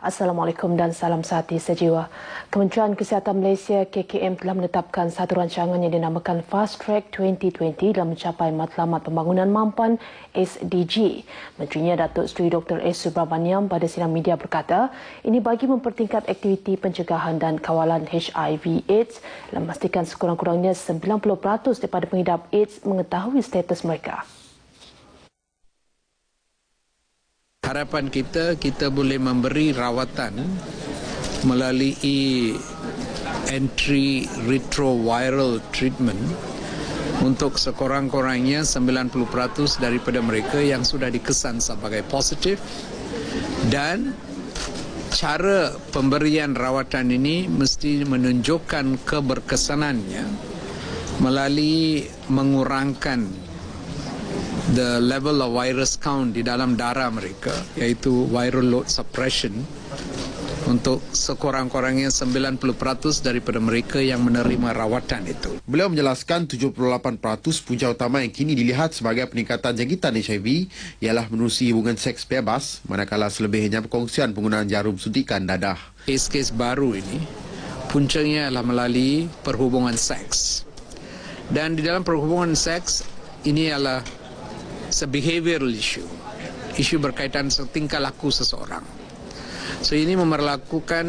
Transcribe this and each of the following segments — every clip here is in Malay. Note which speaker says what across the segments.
Speaker 1: Assalamualaikum dan salam sehati sejiwa. Kementerian Kesihatan Malaysia KKM telah menetapkan satu rancangan yang dinamakan Fast Track 2020 dalam mencapai matlamat pembangunan mampan SDG. Menterinya Datuk Seri Dr. S. Subramaniam pada sidang media berkata, ini bagi mempertingkat aktiviti pencegahan dan kawalan HIV AIDS dan memastikan sekurang-kurangnya 90% daripada pengidap AIDS mengetahui status mereka.
Speaker 2: Harapan kita kita boleh memberi rawatan melalui entry retroviral treatment untuk sekurang-kurangnya 90% daripada mereka yang sudah dikesan sebagai positif. Dan cara pemberian rawatan ini mesti menunjukkan keberkesanannya melalui mengurangkan the level of virus count di dalam darah mereka iaitu viral load suppression untuk sekurang-kurangnya 90% daripada mereka yang menerima rawatan itu.
Speaker 3: Beliau menjelaskan 78% punca utama yang kini dilihat sebagai peningkatan jangkitan HIV ialah menerusi hubungan seks bebas manakala selebihnya perkongsian penggunaan jarum suntikan dadah.
Speaker 2: Kes-kes baru ini puncanya adalah melalui perhubungan seks. Dan di dalam perhubungan seks ini adalah It's a behavioral issue. Isu berkaitan tingkah laku seseorang. So ini memerlakukan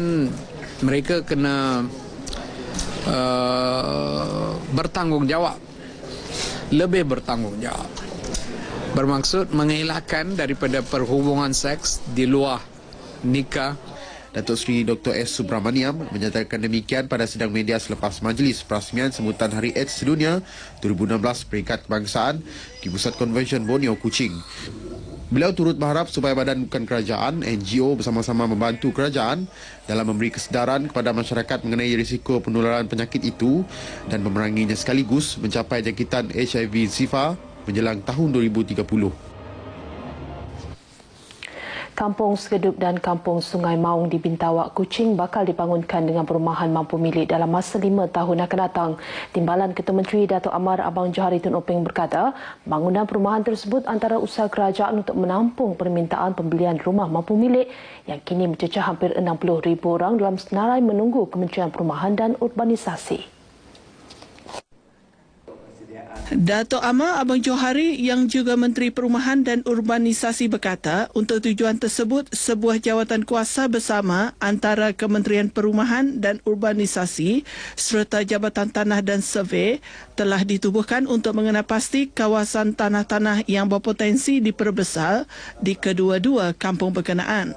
Speaker 2: mereka kena uh, bertanggungjawab. Lebih bertanggungjawab. Bermaksud mengelakkan daripada perhubungan seks di luar nikah
Speaker 3: Datuk Seri Dr. S. Subramaniam menyatakan demikian pada sidang media selepas majlis perasmian sebutan Hari AIDS Sedunia 2016 peringkat kebangsaan di Pusat Konvensyen Borneo, Kuching. Beliau turut berharap supaya badan bukan kerajaan, NGO bersama-sama membantu kerajaan dalam memberi kesedaran kepada masyarakat mengenai risiko penularan penyakit itu dan memeranginya sekaligus mencapai jangkitan HIV SIFA menjelang tahun 2030.
Speaker 1: Kampung Segedup dan Kampung Sungai Maung di Bintawak, Kuching bakal dibangunkan dengan perumahan mampu milik dalam masa lima tahun akan datang. Timbalan Ketua Menteri Datuk Amar Abang Johari Tun Openg berkata, bangunan perumahan tersebut antara usaha kerajaan untuk menampung permintaan pembelian rumah mampu milik yang kini mencecah hampir 60,000 orang dalam senarai menunggu Kementerian Perumahan dan Urbanisasi.
Speaker 4: Dato' Amar Abang Johari yang juga Menteri Perumahan dan Urbanisasi berkata untuk tujuan tersebut sebuah jawatan kuasa bersama antara Kementerian Perumahan dan Urbanisasi serta Jabatan Tanah dan Survey telah ditubuhkan untuk mengenal pasti kawasan tanah-tanah yang berpotensi diperbesar di kedua-dua kampung berkenaan.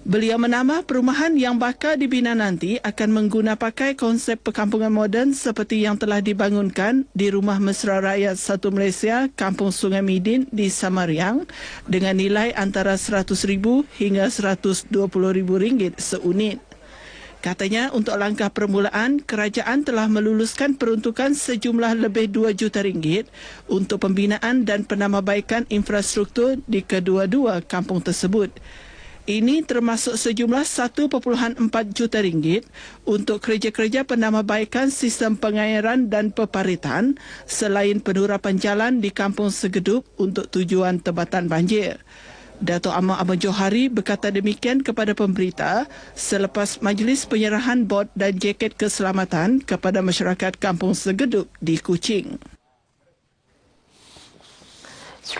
Speaker 4: Beliau menambah perumahan yang bakal dibina nanti akan mengguna pakai konsep perkampungan moden seperti yang telah dibangunkan di Rumah Mesra Rakyat Satu Malaysia, Kampung Sungai Midin di Samariang dengan nilai antara RM100,000 hingga RM120,000 seunit. Katanya untuk langkah permulaan, kerajaan telah meluluskan peruntukan sejumlah lebih 2 juta ringgit untuk pembinaan dan penambahbaikan infrastruktur di kedua-dua kampung tersebut. Ini termasuk sejumlah 1.4 juta ringgit untuk kerja-kerja penambahbaikan sistem pengairan dan peparitan selain penurapan jalan di Kampung Segedup untuk tujuan tebatan banjir. Dato' Ahmad Ahmad Johari berkata demikian kepada pemberita selepas majlis penyerahan bot dan jaket keselamatan kepada masyarakat Kampung Segedup di Kuching.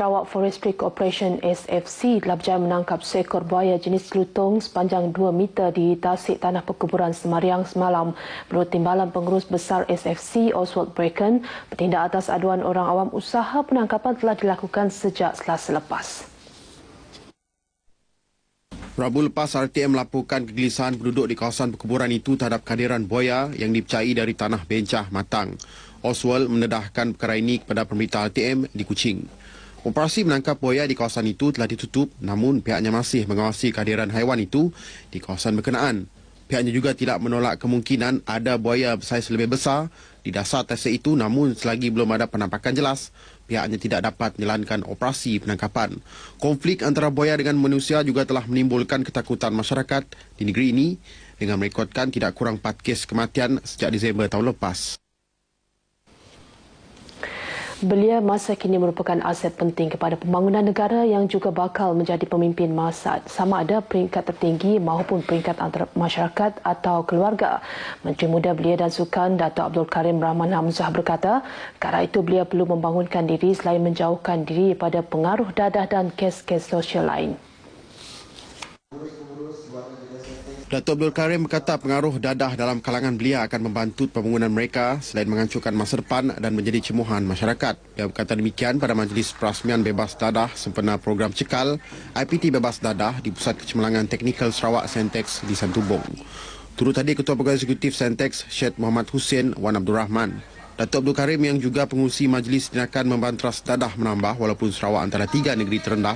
Speaker 1: Sarawak Forestry Corporation SFC telah berjaya menangkap seekor buaya jenis lutung sepanjang 2 meter di tasik tanah perkuburan Semariang semalam. Menurut timbalan pengurus besar SFC Oswald Bracken, bertindak atas aduan orang awam usaha penangkapan telah dilakukan sejak selasa lepas.
Speaker 3: Rabu lepas RTM melaporkan kegelisahan penduduk di kawasan perkuburan itu terhadap kehadiran buaya yang dipercayai dari tanah bencah matang. Oswald mendedahkan perkara ini kepada pemerintah RTM di Kuching. Operasi menangkap buaya di kawasan itu telah ditutup namun pihaknya masih mengawasi kehadiran haiwan itu di kawasan berkenaan. Pihaknya juga tidak menolak kemungkinan ada buaya bersaiz lebih besar di dasar tasik itu namun selagi belum ada penampakan jelas, pihaknya tidak dapat menjalankan operasi penangkapan. Konflik antara buaya dengan manusia juga telah menimbulkan ketakutan masyarakat di negeri ini dengan merekodkan tidak kurang 4 kes kematian sejak Disember tahun lepas.
Speaker 1: Belia masa kini merupakan aset penting kepada pembangunan negara yang juga bakal menjadi pemimpin masa sama ada peringkat tertinggi maupun peringkat antara masyarakat atau keluarga. Menteri Muda Belia dan Sukan Dato' Abdul Karim Rahman Hamzah berkata, kerana itu belia perlu membangunkan diri selain menjauhkan diri pada pengaruh dadah dan kes-kes sosial lain.
Speaker 3: Dato' Abdul Karim berkata pengaruh dadah dalam kalangan belia akan membantu pembangunan mereka selain menghancurkan masa depan dan menjadi cemuhan masyarakat. Dia berkata demikian pada Majlis Perasmian Bebas Dadah sempena program cekal IPT Bebas Dadah di Pusat Kecemerlangan Teknikal Sarawak Sentex di Santubong. Turut tadi Ketua Pegawai Eksekutif Sentex Syed Muhammad Hussein Wan Abdul Rahman. Datuk Abdul Karim yang juga pengurusi majlis tindakan membantras dadah menambah walaupun Sarawak antara tiga negeri terendah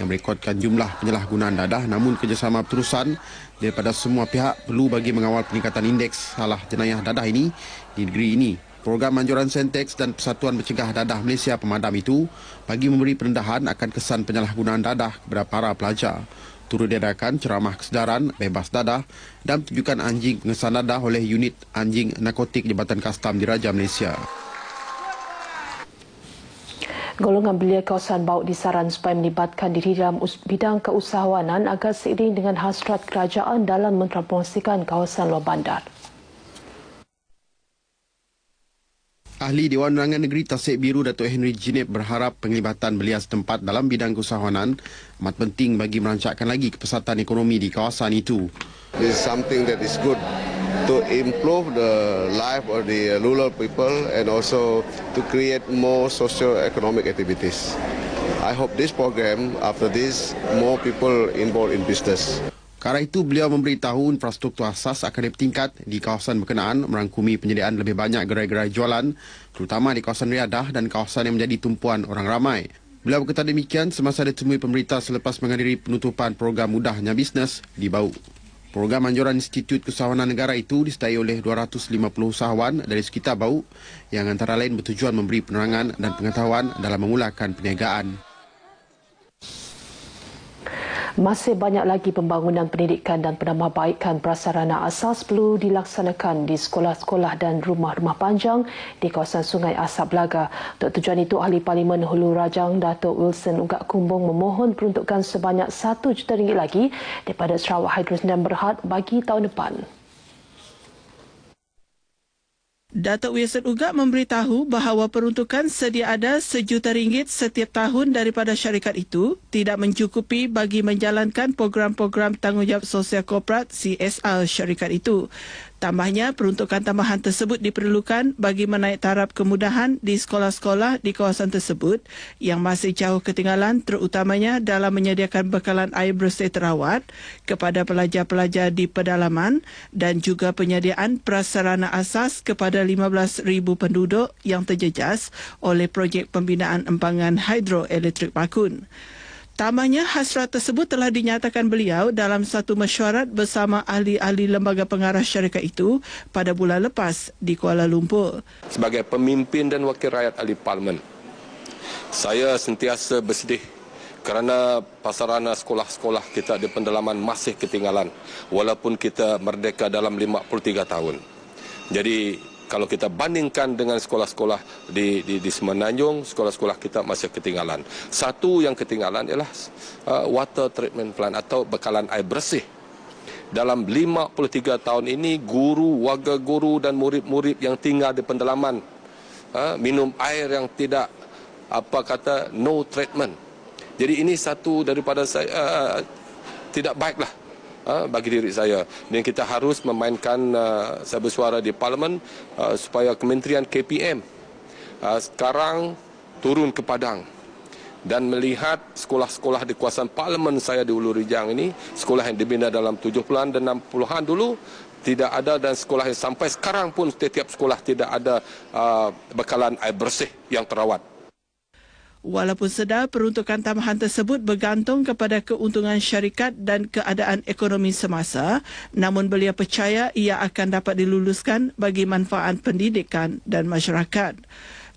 Speaker 3: yang merekodkan jumlah penyalahgunaan dadah namun kerjasama berterusan daripada semua pihak perlu bagi mengawal peningkatan indeks salah jenayah dadah ini di negeri ini. Program anjuran Sentex dan Persatuan Mencegah Dadah Malaysia Pemadam itu bagi memberi perendahan akan kesan penyalahgunaan dadah kepada para pelajar. Turut diadakan ceramah kesedaran bebas dadah dan tunjukkan anjing pengesan dadah oleh unit anjing narkotik Jabatan Kastam Diraja Malaysia.
Speaker 1: Golongan belia kawasan Baut disaran supaya melibatkan diri dalam bidang keusahawanan agar seiring dengan hasrat kerajaan dalam mentransformasikan kawasan luar bandar.
Speaker 3: Ahli Dewan Undangan Negeri Tasik Biru Datuk Henry Jinip berharap penglibatan belia setempat dalam bidang keusahawanan amat penting bagi merancangkan lagi kepesatan ekonomi di kawasan itu.
Speaker 5: This is something that is good to improve the life of the rural people and also to create more socio-economic activities. I hope this program, after this, more people involved in business.
Speaker 3: Kala itu beliau memberitahu infrastruktur asas akan dipertingkat di kawasan berkenaan merangkumi penyediaan lebih banyak gerai-gerai jualan terutama di kawasan riadah dan kawasan yang menjadi tumpuan orang ramai. Beliau berkata demikian semasa ditemui pemerintah selepas menghadiri penutupan program mudahnya bisnes di Bau. Program anjuran Institut Keusahawanan Negara itu disertai oleh 250 usahawan dari sekitar Bau yang antara lain bertujuan memberi penerangan dan pengetahuan dalam memulakan perniagaan.
Speaker 1: Masih banyak lagi pembangunan pendidikan dan penambahbaikan prasarana asas perlu dilaksanakan di sekolah-sekolah dan rumah-rumah panjang di kawasan Sungai Asap Belaga. Untuk tujuan itu, Ahli Parlimen Hulu Rajang Datuk Wilson Ugak Kumbung memohon peruntukan sebanyak 1 juta ringgit lagi daripada Sarawak Hydro dan Berhad bagi tahun depan.
Speaker 4: Datuk Wilson Uga memberitahu bahawa peruntukan sedia ada sejuta ringgit setiap tahun daripada syarikat itu tidak mencukupi bagi menjalankan program-program tanggungjawab sosial korporat CSR syarikat itu. Tambahnya, peruntukan tambahan tersebut diperlukan bagi menaik taraf kemudahan di sekolah-sekolah di kawasan tersebut yang masih jauh ketinggalan terutamanya dalam menyediakan bekalan air bersih terawat kepada pelajar-pelajar di pedalaman dan juga penyediaan prasarana asas kepada 15,000 penduduk yang terjejas oleh projek pembinaan empangan hidroelektrik Bakun. Tambahnya, hasrat tersebut telah dinyatakan beliau dalam satu mesyuarat bersama ahli-ahli lembaga pengarah syarikat itu pada bulan lepas di Kuala Lumpur.
Speaker 6: Sebagai pemimpin dan wakil rakyat ahli parlimen, saya sentiasa bersedih kerana pasarana sekolah-sekolah kita di pendalaman masih ketinggalan walaupun kita merdeka dalam 53 tahun. Jadi kalau kita bandingkan dengan sekolah-sekolah di, di, di Semenanjung, sekolah-sekolah kita masih ketinggalan. Satu yang ketinggalan ialah uh, water treatment plant atau bekalan air bersih. Dalam 53 tahun ini, guru, warga guru dan murid-murid yang tinggal di pendalaman uh, minum air yang tidak apa kata no treatment. Jadi ini satu daripada saya uh, tidak baiklah uh, bagi diri saya. Dan kita harus memainkan uh, saya bersuara di parlimen uh, supaya kementerian KPM sekarang turun ke padang dan melihat sekolah-sekolah di kawasan parlimen saya di Ulu Rijang ini sekolah yang dibina dalam 70-an dan 60-an dulu tidak ada dan sekolah yang sampai sekarang pun setiap sekolah tidak ada uh, bekalan air bersih yang terawat
Speaker 4: Walaupun sedar peruntukan tambahan tersebut bergantung kepada keuntungan syarikat dan keadaan ekonomi semasa, namun beliau percaya ia akan dapat diluluskan bagi manfaat pendidikan dan masyarakat.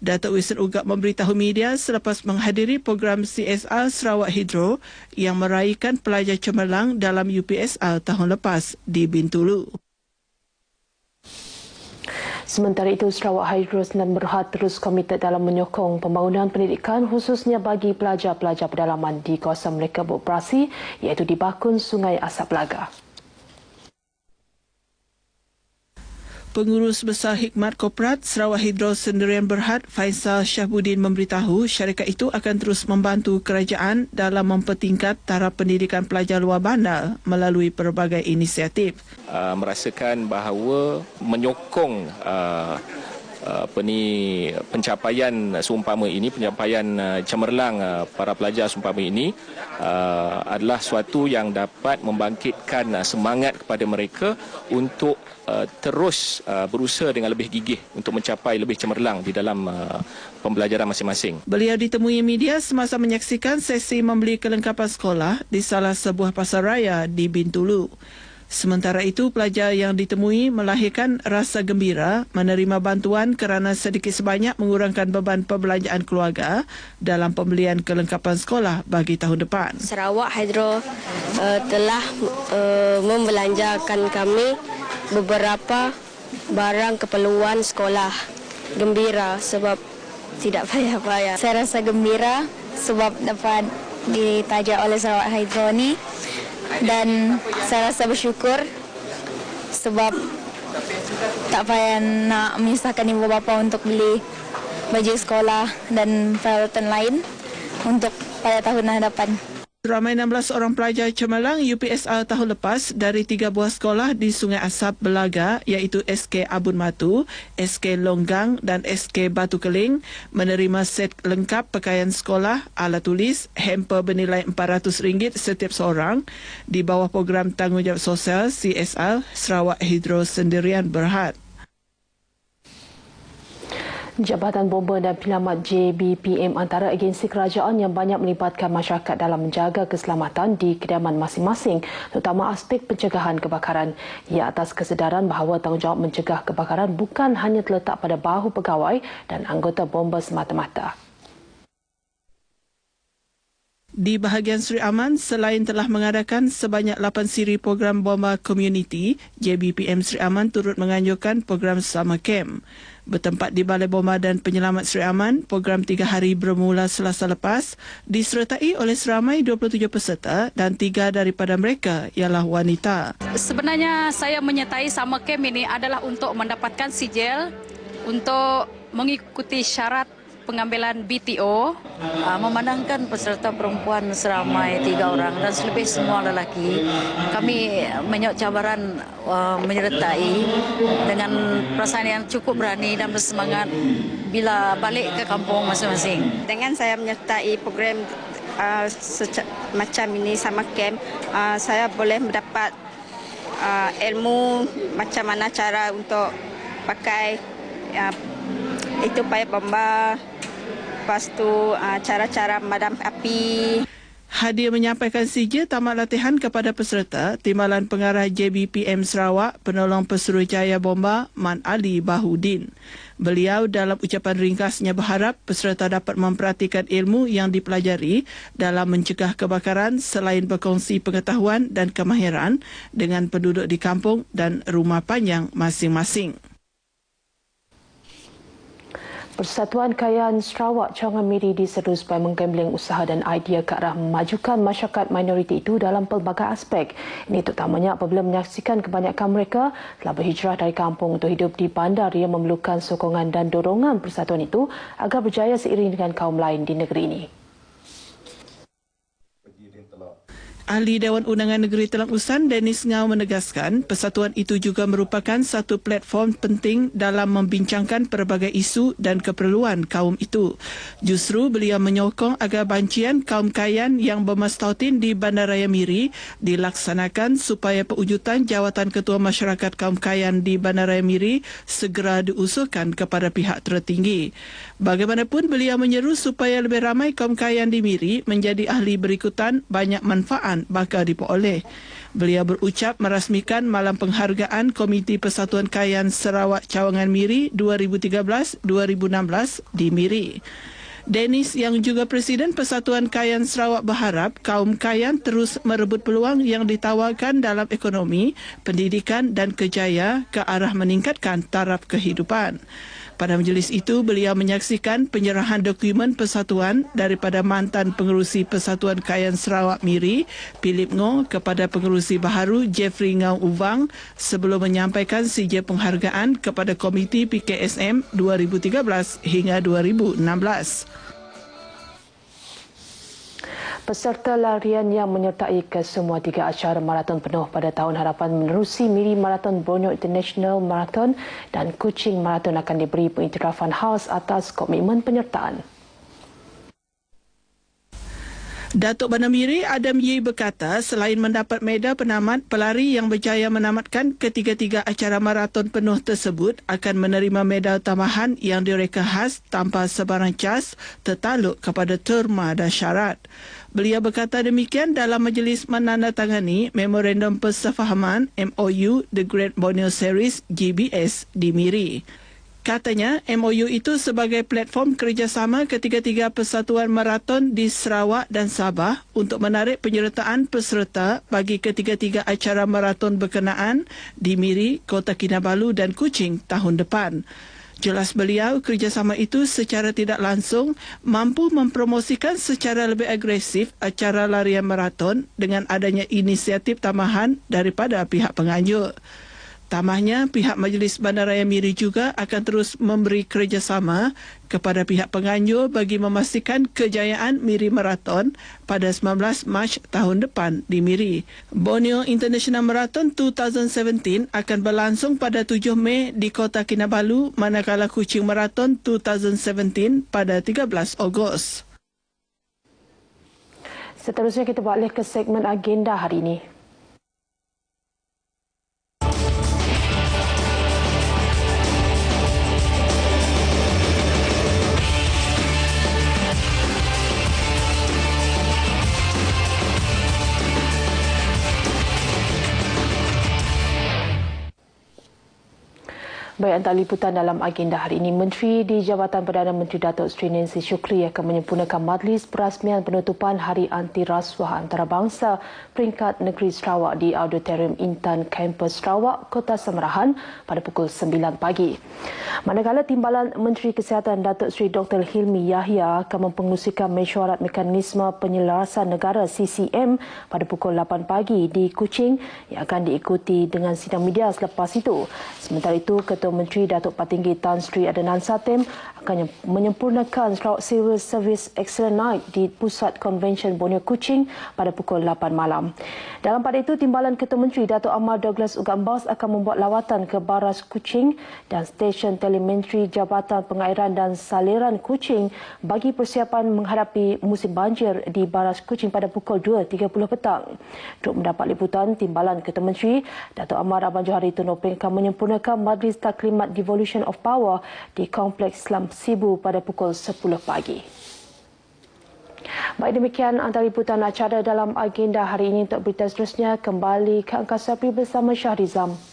Speaker 4: Datuk Wilson Ugak memberitahu media selepas menghadiri program CSR Sarawak Hidro yang meraihkan pelajar cemerlang dalam UPSR tahun lepas di Bintulu.
Speaker 1: Sementara itu, Sarawak Hydro Senang Berhad terus komited dalam menyokong pembangunan pendidikan khususnya bagi pelajar-pelajar pedalaman di kawasan mereka beroperasi iaitu di bakun Sungai Asap Laga.
Speaker 4: Pengurus Besar Hikmat Korporat Sarawak Hidro Sendirian Berhad Faisal Syahbudin memberitahu syarikat itu akan terus membantu kerajaan dalam mempertingkat taraf pendidikan pelajar luar bandar melalui pelbagai inisiatif.
Speaker 7: Uh, merasakan bahawa menyokong uh, apa ni pencapaian seumpama ini pencapaian uh, cemerlang uh, para pelajar seumpama ini uh, adalah suatu yang dapat membangkitkan uh, semangat kepada mereka untuk uh, terus uh, berusaha dengan lebih gigih untuk mencapai lebih cemerlang di dalam uh, pembelajaran masing-masing.
Speaker 4: Beliau ditemui media semasa menyaksikan sesi membeli kelengkapan sekolah di salah sebuah pasar raya di Bintulu. Sementara itu, pelajar yang ditemui melahirkan rasa gembira menerima bantuan kerana sedikit sebanyak mengurangkan beban perbelanjaan keluarga dalam pembelian kelengkapan sekolah bagi tahun depan.
Speaker 8: Sarawak Hydro uh, telah uh, membelanjakan kami beberapa barang keperluan sekolah. Gembira sebab tidak payah-payah. Saya rasa gembira sebab dapat ditajak oleh Sarawak Hydro ni dan saya rasa bersyukur sebab tak payah nak menyusahkan ibu bapa untuk beli baju sekolah dan peralatan lain untuk pada tahun hadapan.
Speaker 4: Ramai 16 orang pelajar cemerlang UPSR tahun lepas dari tiga buah sekolah di Sungai Asap Belaga iaitu SK Abun Matu, SK Longgang dan SK Batu Keling menerima set lengkap pakaian sekolah, alat tulis, hamper bernilai RM400 setiap seorang di bawah program tanggungjawab sosial CSR Sarawak Hidro Sendirian Berhad.
Speaker 1: Jabatan Bomba dan Penyelamat JBPM antara agensi kerajaan yang banyak melibatkan masyarakat dalam menjaga keselamatan di kediaman masing-masing, terutama aspek pencegahan kebakaran. Ia atas kesedaran bahawa tanggungjawab mencegah kebakaran bukan hanya terletak pada bahu pegawai dan anggota bomba semata-mata.
Speaker 4: Di bahagian Sri Aman, selain telah mengadakan sebanyak 8 siri program bomba community, JBPM Sri Aman turut menganjurkan program Summer Camp. Bertempat di Balai Bomba dan Penyelamat Sri Aman, program tiga hari bermula selasa lepas disertai oleh seramai 27 peserta dan tiga daripada mereka ialah wanita.
Speaker 9: Sebenarnya saya menyertai Summer Camp ini adalah untuk mendapatkan sijil untuk mengikuti syarat pengambilan BTO uh, memandangkan peserta perempuan seramai tiga orang dan selebih semua lelaki kami menyok cabaran uh, menyertai dengan perasaan yang cukup berani dan bersemangat bila balik ke kampung masing-masing.
Speaker 10: Dengan saya menyertai program uh, macam ini sama camp uh, saya boleh mendapat uh, ilmu macam mana cara untuk pakai uh, itu payah bomba lepas tu uh, cara-cara memadam api.
Speaker 4: Hadir menyampaikan sijil tamat latihan kepada peserta Timbalan Pengarah JBPM Sarawak Penolong Pesuruhjaya Bomba Man Ali Bahudin. Beliau dalam ucapan ringkasnya berharap peserta dapat memperhatikan ilmu yang dipelajari dalam mencegah kebakaran selain berkongsi pengetahuan dan kemahiran dengan penduduk di kampung dan rumah panjang masing-masing.
Speaker 1: Persatuan Kayaan Sarawak Cawangan Miri diseru supaya menggambling usaha dan idea ke arah memajukan masyarakat minoriti itu dalam pelbagai aspek. Ini terutamanya apabila menyaksikan kebanyakan mereka telah berhijrah dari kampung untuk hidup di bandar yang memerlukan sokongan dan dorongan persatuan itu agar berjaya seiring dengan kaum lain di negeri ini.
Speaker 4: Ahli Dewan Undangan Negeri Telang Usan Dennis Ngau menegaskan persatuan itu juga merupakan satu platform penting dalam membincangkan pelbagai isu dan keperluan kaum itu. Justru beliau menyokong agar bancian kaum kayan yang bermastautin di Bandaraya Miri dilaksanakan supaya pewujudan jawatan Ketua Masyarakat Kaum Kayan di Bandaraya Miri segera diusulkan kepada pihak tertinggi. Bagaimanapun beliau menyeru supaya lebih ramai kaum kayan di Miri menjadi ahli berikutan banyak manfaat penghargaan bakal diperoleh. Beliau berucap merasmikan malam penghargaan Komiti Persatuan Kayan Sarawak Cawangan Miri 2013-2016 di Miri. Dennis yang juga Presiden Persatuan Kayan Sarawak berharap kaum kayan terus merebut peluang yang ditawarkan dalam ekonomi, pendidikan dan kejaya ke arah meningkatkan taraf kehidupan. Pada majlis itu, beliau menyaksikan penyerahan dokumen persatuan daripada mantan pengerusi Persatuan Kayan Sarawak Miri, Philip Ngo kepada pengerusi baharu Jeffrey Ngau Uvang sebelum menyampaikan sijil penghargaan kepada Komiti PKSM 2013 hingga 2016.
Speaker 1: Peserta larian yang menyertai ke semua tiga acara maraton penuh pada tahun harapan menerusi Miri Marathon Borneo International Marathon dan Kuching Marathon akan diberi pengiktirafan khas atas komitmen penyertaan.
Speaker 4: Datuk Bandar Miri Adam Yi berkata selain mendapat medal penamat, pelari yang berjaya menamatkan ketiga-tiga acara maraton penuh tersebut akan menerima medal tambahan yang direka khas tanpa sebarang cas tertaluk kepada terma dan syarat. Beliau berkata demikian dalam majlis menandatangani Memorandum Persefahaman MOU The Great Borneo Series GBS di Miri. Katanya, MOU itu sebagai platform kerjasama ketiga-tiga persatuan maraton di Sarawak dan Sabah untuk menarik penyertaan peserta bagi ketiga-tiga acara maraton berkenaan di Miri, Kota Kinabalu dan Kuching tahun depan. Jelas beliau, kerjasama itu secara tidak langsung mampu mempromosikan secara lebih agresif acara larian maraton dengan adanya inisiatif tambahan daripada pihak penganjur. Tamahnya, pihak Majlis Bandaraya Miri juga akan terus memberi kerjasama kepada pihak penganjur bagi memastikan kejayaan Miri Marathon pada 19 Mac tahun depan di Miri. Borneo International Marathon 2017 akan berlangsung pada 7 Mei di Kota Kinabalu manakala Kuching Marathon 2017 pada 13 Ogos.
Speaker 1: Seterusnya kita balik ke segmen agenda hari ini. Baik antara liputan dalam agenda hari ini, Menteri di Jabatan Perdana Menteri Datuk Seri Nancy Syukri akan menyempurnakan majlis perasmian penutupan Hari Anti Rasuah Antarabangsa peringkat negeri Sarawak di Auditorium Intan Kampus Sarawak, Kota Semerahan pada pukul 9 pagi. Manakala Timbalan Menteri Kesihatan Datuk Seri Dr. Hilmi Yahya akan mempengusikan mesyuarat mekanisme penyelarasan negara CCM pada pukul 8 pagi di Kuching yang akan diikuti dengan sidang media selepas itu. Sementara itu, Ketua Menteri Datuk Patinggi Tan Sri Adenan Satem akan menyempurnakan Sarawak Civil Service Excellent Night di Pusat Convention Borneo Kuching pada pukul 8 malam. Dalam pada itu, Timbalan Ketua Menteri Datuk Ahmad Douglas Ugambas akan membuat lawatan ke Baras Kuching dan Stesen Telementri Jabatan Pengairan dan Saliran Kuching bagi persiapan menghadapi musim banjir di Baras Kuching pada pukul 2.30 petang. Untuk mendapat liputan, Timbalan Ketua Menteri Datuk Ahmad Abang Johari Tunopeng akan menyempurnakan majlis taklimat Devolution of Power di Kompleks Islam Sibu pada pukul 10 pagi. Baik demikian antara liputan acara dalam agenda hari ini untuk berita seterusnya kembali ke Angkasa Pri bersama Syahrizam.